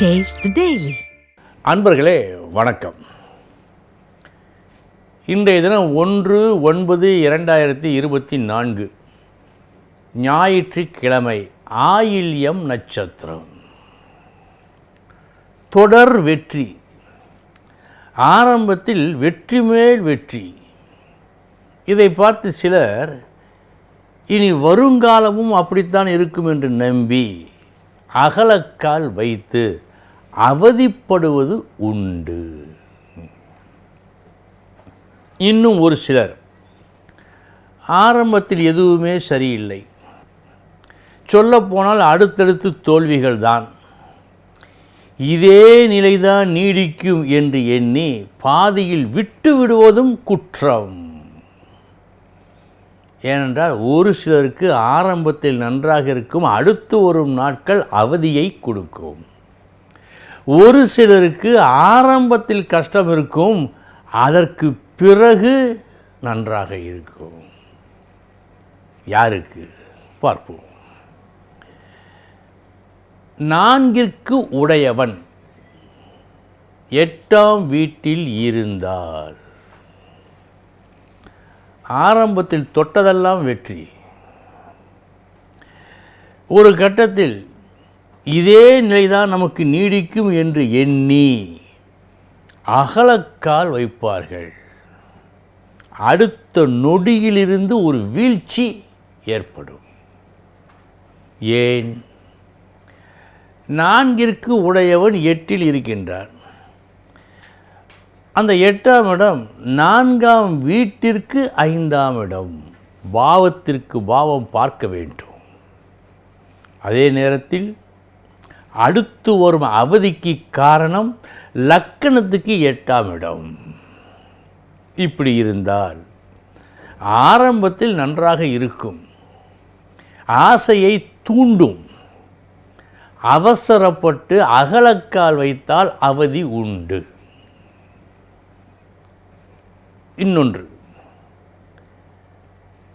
Taste அன்பர்களே வணக்கம். இன்றைய தினம் ஒன்று ஒன்பது இரண்டாயிரத்தி இருபத்தி நான்கு. ஞாயிற்றுக்கிழமை ஆயில்யம் நட்சத்திரம். தொடர் வெற்றி. ஆரம்பத்தில் வெற்றி மேல் வெற்றி. இதை பார்த்து சிலர் இனி வருங்காலமும் அப்படித்தான் இருக்கும் என்று நம்பி அகலக்கால் வைத்து அவதிப்படுவது உண்டு. இன்னும் ஒரு சிலர் ஆரம்பத்தில் எதுவுமே சரியில்லை. சொல்லப்போனால் அடுத்தடுத்து தோல்விகள் தான். இதே நிலைதான் நீடிக்கும் என்று எண்ணி பாதியில் விட்டு விடுவதும் குற்றம். ஏனென்றால் ஒரு சிலருக்கு ஆரம்பத்தில் நன்றாக இருக்கும் அடுத்து வரும் நாட்கள் அவதியை கொடுக்கும். ஒரு சிலருக்கு ஆரம்பத்தில் கஷ்டம் இருக்கும் அதற்கு பிறகு நன்றாக இருக்கும். யாருக்கு? பார்ப்போம். நான்கிற்கு உடையவன் எட்டாம் வீட்டில் இருந்தால் ஆரம்பத்தில் தொட்டதெல்லாம் வெற்றி. ஒரு கட்டத்தில் இதே நிலைதான் நமக்கு நீடிக்கும் என்று எண்ணி அகலக்கால் வைப்பார்கள். அடுத்த நொடியிலிருந்து ஒரு வீழ்ச்சி ஏற்படும். ஏன்? நான்கிற்கு உடையவன் எட்டில் இருக்கின்றான். அந்த எட்டாம் இடம் நான்காம் வீட்டிற்கு ஐந்தாம் இடம் பாவத்திற்கு பாவம் பார்க்க வேண்டும். அதே நேரத்தில் அடுத்து வரும் அவதிக்கு காரணம் லக்கணத்துக்கு எட்டாம் இடம். இப்படி இருந்தால் ஆரம்பத்தில் நன்றாக இருக்கும். ஆசையை தூண்டும். அவசரப்பட்டு அகலக்கால் வைத்தால் அவதி உண்டு. இன்னொன்று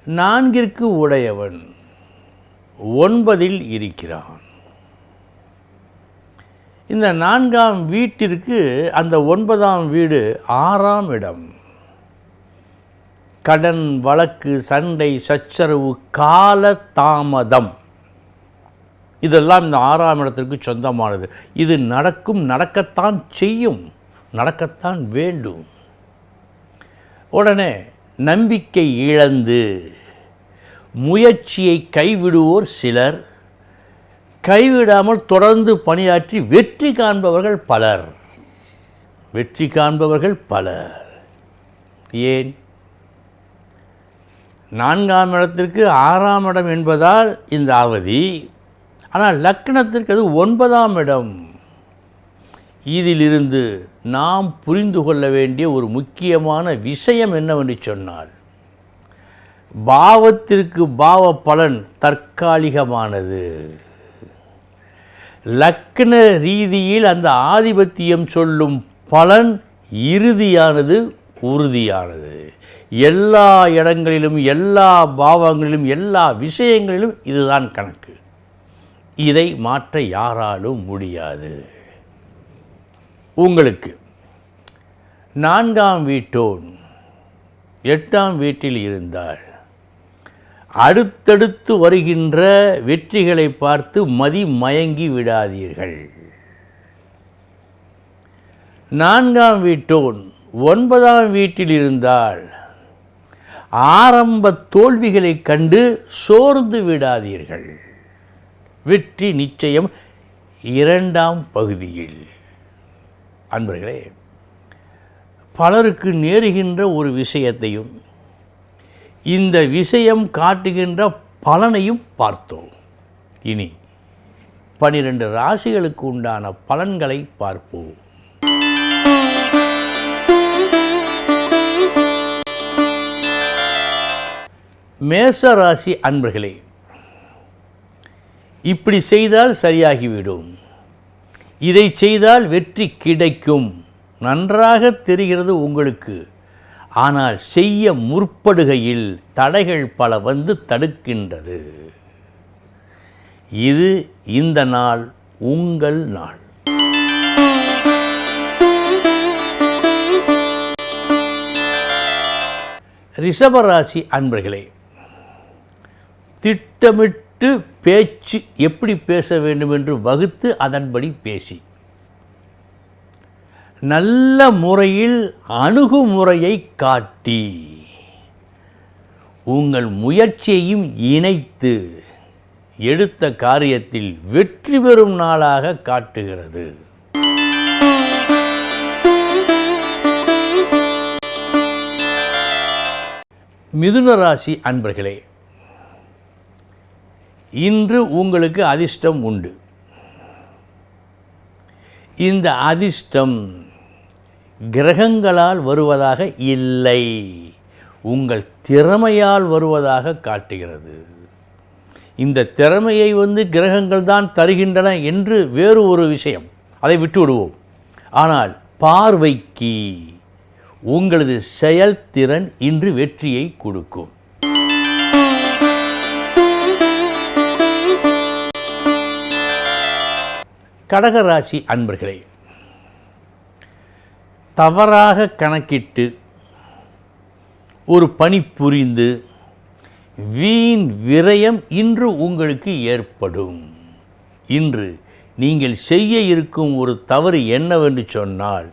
நான்கிற்கு உடையவன் ஒன்பதில் இருக்கிறான். இந்த நான்காம் வீட்டிற்கு அந்த ஒன்பதாம் வீடு ஆறாம் இடம். கடன் வழக்கு சண்டை சச்சரவு கால தாமதம். இதெல்லாம் இந்த ஆறாம் இடத்திற்கு சொந்தமானது. இது நடக்கும் நடக்கத்தான் செய்யும் நடக்கத்தான் வேண்டும். உடனே நம்பிக்கை இழந்து முயற்சியை கைவிடுவோர் சிலர் கைவிடாமல் தொடர்ந்து பணியாற்றி வெற்றி காண்பவர்கள் பலர். வெற்றி காண்பவர்கள் பலர். ஏன்? நான்காம் இடத்திற்கு ஆறாம் இடம் என்பதால் இந்த அவதி. ஆனால் லக்னத்திற்கு அது ஒன்பதாம் இடம். இதிலிருந்து நாம் புரிந்து கொள்ள வேண்டிய ஒரு முக்கியமான விஷயம் என்னவென்று சொன்னால் பாவத்திற்கு பாவ பலன் தற்காலிகமானது. லக்ன ரீதியில் அந்த ஆதிபத்தியம் சொல்லும் பலன் இறுதியானது உறுதியானது. எல்லா இடங்களிலும் எல்லா பாவங்களிலும் எல்லா விஷயங்களிலும் இதுதான் கணக்கு. இதை மாற்ற யாராலும் முடியாது. உங்களுக்கு நான்காம் வீட்டோன் எட்டாம் வீட்டில் இருந்தால் அடுத்தடுத்து வருகின்ற வெற்றிகளை பார்த்து மதி மயங்கி விடாதீர்கள். நான்காம் வீட்டோன் ஒன்பதாம் வீட்டில் இருந்தால் ஆரம்ப தோல்விகளைக் கண்டு சோர்ந்து விடாதீர்கள். வெற்றி நிச்சயம் இரண்டாம் பகுதியில். அன்பர்களே பலருக்கு நேருகின்ற ஒரு விஷயத்தையும் இந்த விஷயம் காட்டுகின்ற பலனையும் பார்த்தோம். இனி பனிரெண்டு ராசிகளுக்கு உண்டான பலன்களை பார்ப்போம். மேச ராசி அன்பர்களே இப்படி செய்தால் சரியாகிவிடும். இதை செய்தால் வெற்றி கிடைக்கும். நன்றாக தெரிகிறது உங்களுக்கு. ஆனால் செய்ய முற்படுகையில் தடைகள் பல வந்து தடுக்கின்றது. இது இந்த நாள் உங்கள் நாள். ரிஷபராசி அன்பர்களே திட்டமிட்டு பேச்சு எப்படி பேச வேண்டும் என்று வகுத்து அதன்படி பேசி. நல்ல முறையில் அணுகுமுறையை காட்டி உங்கள் முயற்சியையும் இணைத்து எடுத்த காரியத்தில் வெற்றி பெறும் நாளாக காட்டுகிறது. மிதுன ராசி அன்பர்களே இன்று உங்களுக்கு அதிர்ஷ்டம் உண்டு. இந்த அதிர்ஷ்டம் கிரகங்களால் வருவதாக இல்லை. உங்கள் திறமையால் வருவதாக காட்டுகிறது. இந்த திறமையை வந்து கிரகங்கள் தான் தருகின்றன என்று வேறு ஒரு விஷயம். அதை விட்டுவிடுவோம். ஆனால் பார்வைக்கு உங்களது செயல்திறன் இன்று வெற்றியை கொடுக்கும். கடகராசி அன்பர்களே தவறாக கணக்கிட்டு ஒரு பணி புரிந்து வீண் விரயம் இன்று உங்களுக்கு ஏற்படும். இன்று நீங்கள் செய்ய இருக்கும் ஒரு தவறு என்னவென்று சொன்னால்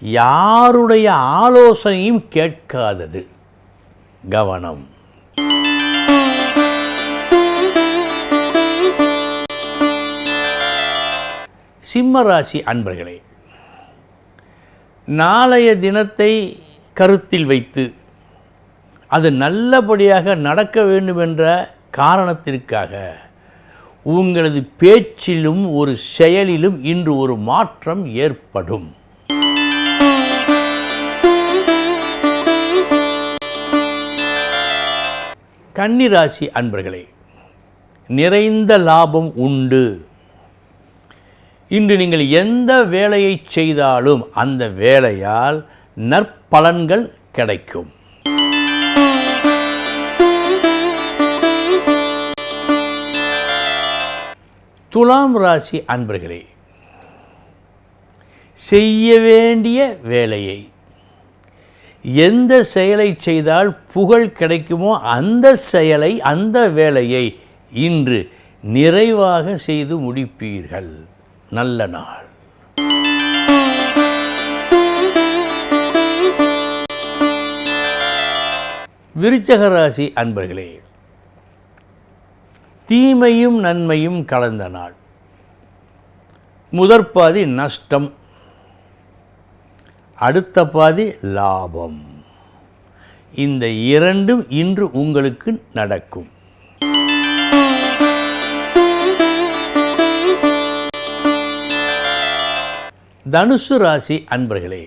யாருடைய ஆலோசனையும் கேட்காதது. கவனம். சிம்மராசி அன்பர்களே நாளைய தினத்தை கருத்தில் வைத்து அது நல்லபடியாக நடக்க வேண்டும் என்ற காரணத்திற்காக உங்களது பேச்சிலும் ஒரு செயலிலும் இன்று ஒரு மாற்றம் ஏற்படும். கன்னிராசி அன்பர்களே நிறைந்த லாபம் உண்டு. இன்று நீங்கள் எந்த வேலையை செய்தாலும் அந்த வேலையால் நற்பலன்கள் கிடைக்கும். துலாம் ராசி அன்பர்களே செய்ய வேண்டிய வேலையை எந்த செயலை செய்தால் புகழ் கிடைக்குமோ அந்த செயலை அந்த வேலையை இன்று நிறைவாக செய்து முடிப்பீர்கள். நல்ல நாள். விருச்சக ராசி அன்பர்களே தீமையும் நன்மையும் கலந்த நாள். முதற் பாதி நஷ்டம் அடுத்த பாதி லாபம். இந்த இரண்டும் இன்று உங்களுக்கு நடக்கும். தனுசு ராசி அன்பர்களே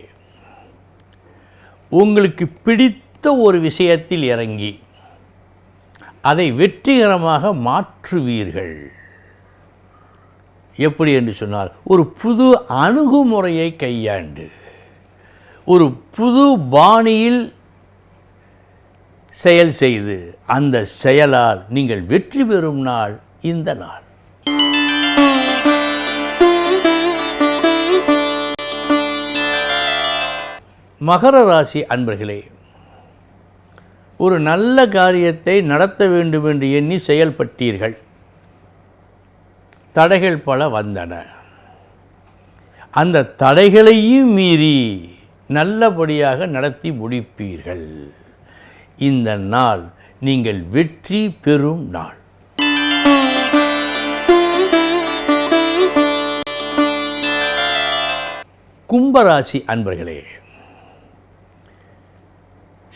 உங்களுக்கு பிடித்த ஒரு விஷயத்தில் இறங்கி அதை வெற்றிகரமாக மாற்றுவீர்கள். எப்படி என்று சொன்னால் ஒரு புது அணுகுமுறையை கையாண்டு ஒரு புது பாணியில் செயல் செய்து அந்த செயலால் நீங்கள் வெற்றி பெறும் நாள் இந்த நாள். மகர ராசி அன்பர்களே ஒரு நல்ல காரியத்தை நடத்த வேண்டும் என்று எண்ணி செயல்பட்டீர்கள். தடைகள் பல வந்தன. அந்த தடைகளையும் மீறி நல்லபடியாக நடத்தி முடிப்பீர்கள். இந்த நாள் நீங்கள் வெற்றி பெறும் நாள். கும்பராசி அன்பர்களே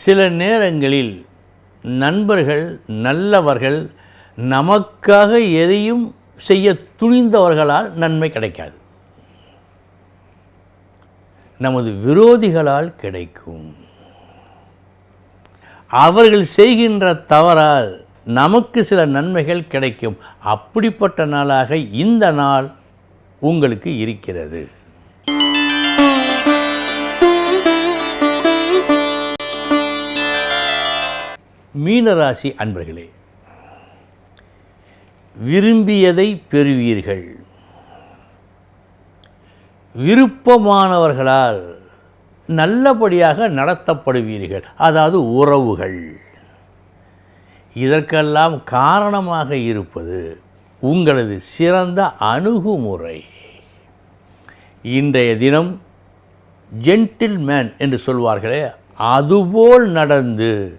சில நேரங்களில் நண்பர்கள் நல்லவர்கள் நமக்காக எதையும் செய்ய துணிந்தவர்களால் நன்மை கிடைக்காது. நமது விரோதிகளால் கிடைக்கும். அவர்கள் செய்கின்ற தவறால் நமக்கு சில நன்மைகள் கிடைக்கும். அப்படிப்பட்ட நாளாக இந்த நாள் உங்களுக்கு இருக்கிறது. மீனராசி அன்பர்களே விரும்பியதை பெறுவீர்கள். விருப்பமானவர்களால் நல்லபடியாக நடத்தப்படுவீர்கள். அதாவது உறவுகள். இதற்கெல்லாம் காரணமாக இருப்பது உங்களது சிறந்த அணுகுமுறை. இன்றைய தினம் ஜென்டில்மேன் என்று சொல்வார்களே அதுபோல் நடந்து